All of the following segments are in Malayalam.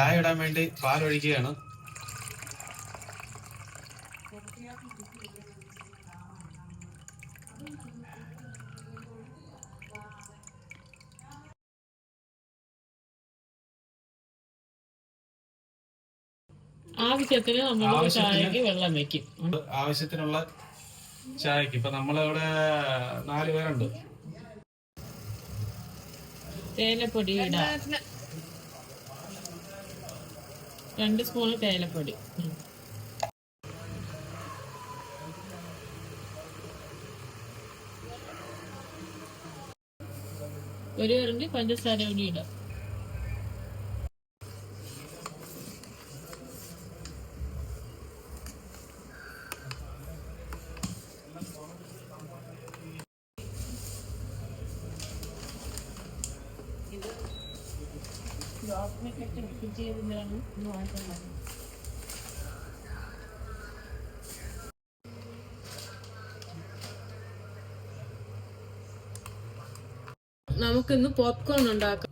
ചായ ഇടാൻ വേണ്ടി പാൽ ഒഴിക്കുകയാണ് ആവശ്യത്തിന് നമ്മൾ ചായക്ക് വെള്ളം വെക്കും. ആവശ്യത്തിനുള്ള ചായക്ക്. ഇപ്പൊ നമ്മളിവിടെ നാല് പേരുണ്ട്. തേയിലപ്പൊടി ഇടാം. രണ്ട് സ്പൂൺ തേയിലപ്പൊടി. ഒരു ഇറങ്ങി പഞ്ചസാര കൂടി ഇടാം നമുക്കിന്ന് പോപ്കോൺ ഉണ്ടാക്കാം.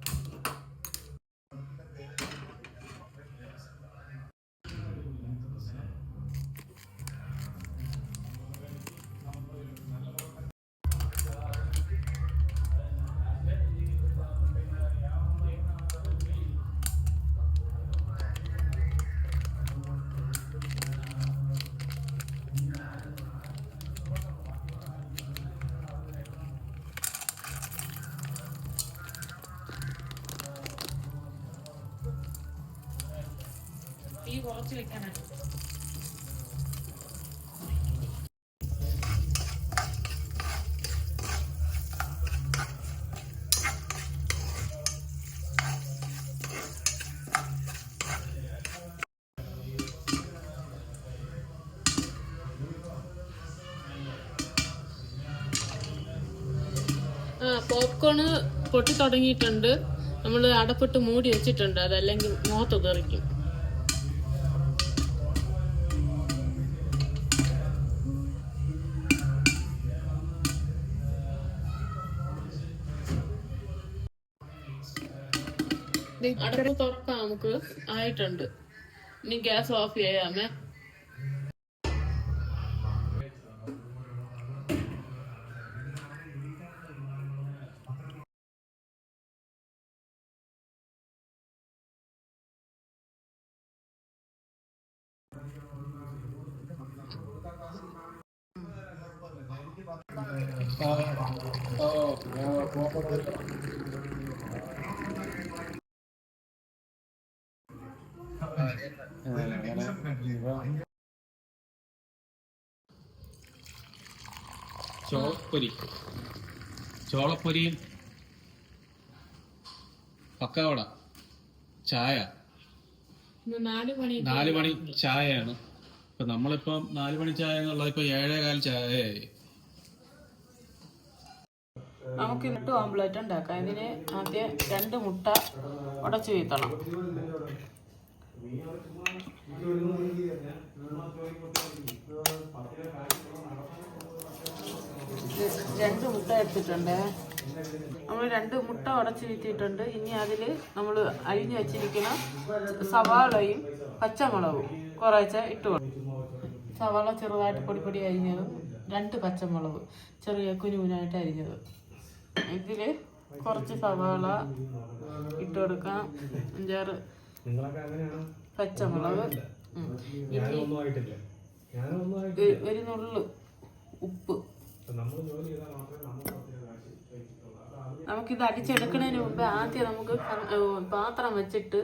കുറച്ച് വെക്കാനാണ് പോപ്കോണ് പൊട്ടി തുടങ്ങിയിട്ടുണ്ട് നമ്മൾ അടപ്പിട്ട് മൂടി വെച്ചിട്ടുണ്ട്. അതല്ലെങ്കിൽ മുഖത്ത് തെറിക്കും അടപ്പ് തുറക്കാം നമുക്ക്. ആയിട്ടുണ്ട്. ഇനി ഗ്യാസ് ഓഫ് ചെയ്യാമേ. ചോളപ്പൊരി. ചോളപ്പൊരിയും പക്കവട ചായ. നാല് മണി ചായയാണ്. ഇപ്പൊ നമ്മളിപ്പം നാല് മണി ചായ എന്നുള്ളത് ഇപ്പൊ ഏഴേകാൽ ചായയായി. നമുക്ക് ഇട്ട് ഓംപ്ലേറ്റ് ഉണ്ടാക്കാം. ഇതിന് ആദ്യം രണ്ട് മുട്ട ഉടച്ചു വീത്തണം. രണ്ട് മുട്ട എടുത്തിട്ടുണ്ട്. നമ്മൾ രണ്ട് മുട്ട ഉടച്ചു വീത്തിയിട്ടുണ്ട് ഇനി അതിൽ നമ്മൾ അരിഞ്ഞു വെച്ചിരിക്കുന്ന സവാളയും പച്ചമുളകും കുറേശ്ശെ ഇട്ട് സവാള ചെറുതായിട്ട് പൊടി പൊടി അരിഞ്ഞതും രണ്ട് പച്ചമുളക് ചെറിയ കുനുകുനായിട്ട് അരിഞ്ഞത്. ഇതിൽ കുറച്ച് സവാള ഇട്ട് കൊടുക്കാം. അഞ്ചാറ് പച്ചമുളക്. ഒരു നുള്ളു ഉപ്പ്. നമുക്കിത് അടിച്ചെടുക്കുന്നതിന് മുമ്പ് ആദ്യം നമുക്ക് പാത്രം വെച്ചിട്ട്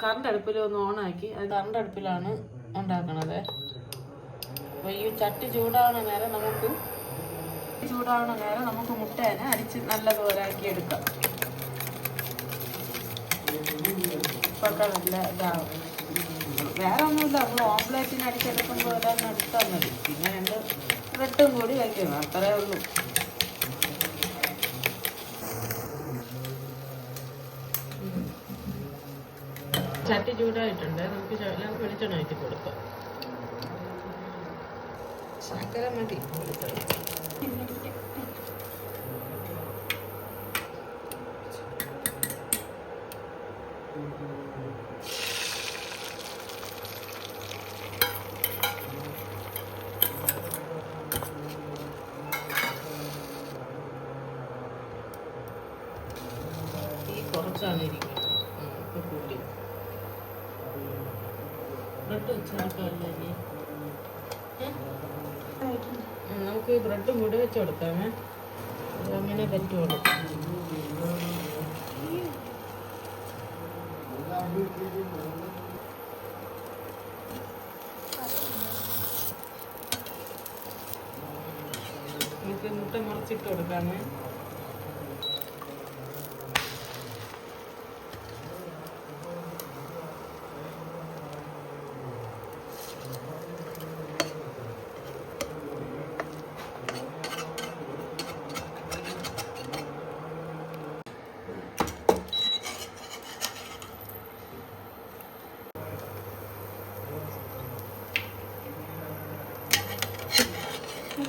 കറണ്ട് അടുപ്പിൽ ഒന്ന് ഓണാക്കി. അത് കറണ്ട് അടുപ്പിലാണ് ഉണ്ടാക്കണത്. അപ്പോൾ ഈ ചട്ടി ചൂടാവണ നേരം നമുക്ക് ചൂടാവണ നേരം നമുക്ക് മുട്ടേനെ അടിച്ച് നല്ലതുപോലെ ആക്കി എടുക്കാം ഇപ്പൊക്കെ നല്ല ഇതാവും. വേറെ ഒന്നുമില്ല നമ്മൾ ഓംപ്ലേറ്റിന് അടിച്ചെടുക്കുമ്പോൾ ഒരെണ്ണം എടുത്താൽ മതി പിന്നെ രണ്ട് ബ്രെഡും കൂടി വയ്ക്കണം അത്രേ ഉള്ളൂ. ചട്ടി ചൂടായിട്ടുണ്ട്. നമുക്ക് വെളിച്ചെണ്ണ ആക്കി കൊടുക്കാം. ശർക്കര മതി. ഉം, നമുക്ക് ബ്രെഡ് കൂടി വെച്ച് കൊടുക്കാമേ അങ്ങനെ പറ്റുള്ളൂ നമുക്ക് മുട്ട മറിച്ചിട്ട് കൊടുക്കാമേ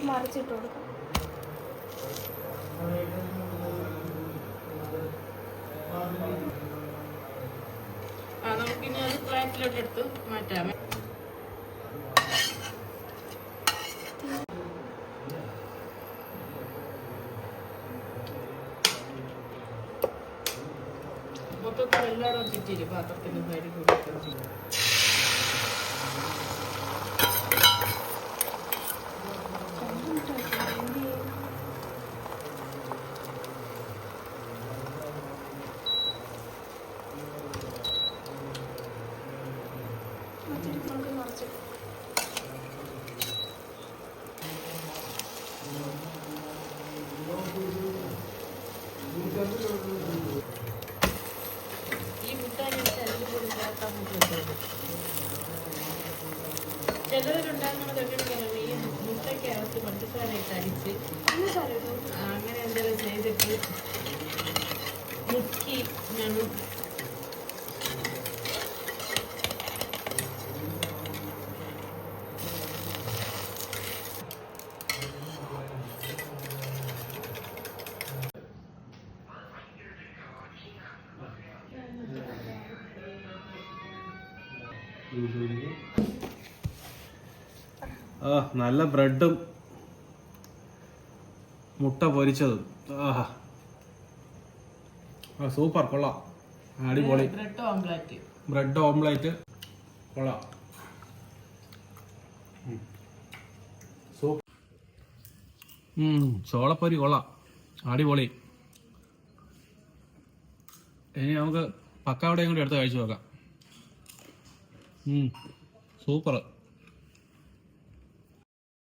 മറിച്ചിട്ട് കൊടുക്കും. മൊത്തത്തിൽ എല്ലാവരും ചുറ്റിരി പാത്രത്തിന്റെ സൈഡിൽ കൂടി മറ്റൊരു നമുക്ക് മറിച്ചിട്ട് ഈ മുട്ട അതിൽ കൂടി ചേർക്കാൻ പറ്റുള്ളൂ ചിലവരുണ്ടാകുന്നത് എങ്ങനെയാണ് ഈ മുട്ടയ്ക്കകത്ത് പഞ്ചസാര ഇട്ട് അടിച്ച് അങ്ങനെ എന്തെങ്കിലും ചെയ്തിട്ട് മുക്കി ഞാൻ ആ നല്ല ബ്രെഡും മുട്ട പൊരിച്ചതും. ആഹാ സൂപ്പർ കൊള്ളാം. അടിപൊളി. Bread omelette. കൊള്ളാം. ചോളപ്പൊരി കൊള്ളാം. അടിപൊളി. ഇനി നമുക്ക് പക്കാവിടെയും കൂടി എടുത്ത് കഴിച്ചു നോക്കാം. സൂപ്പർ.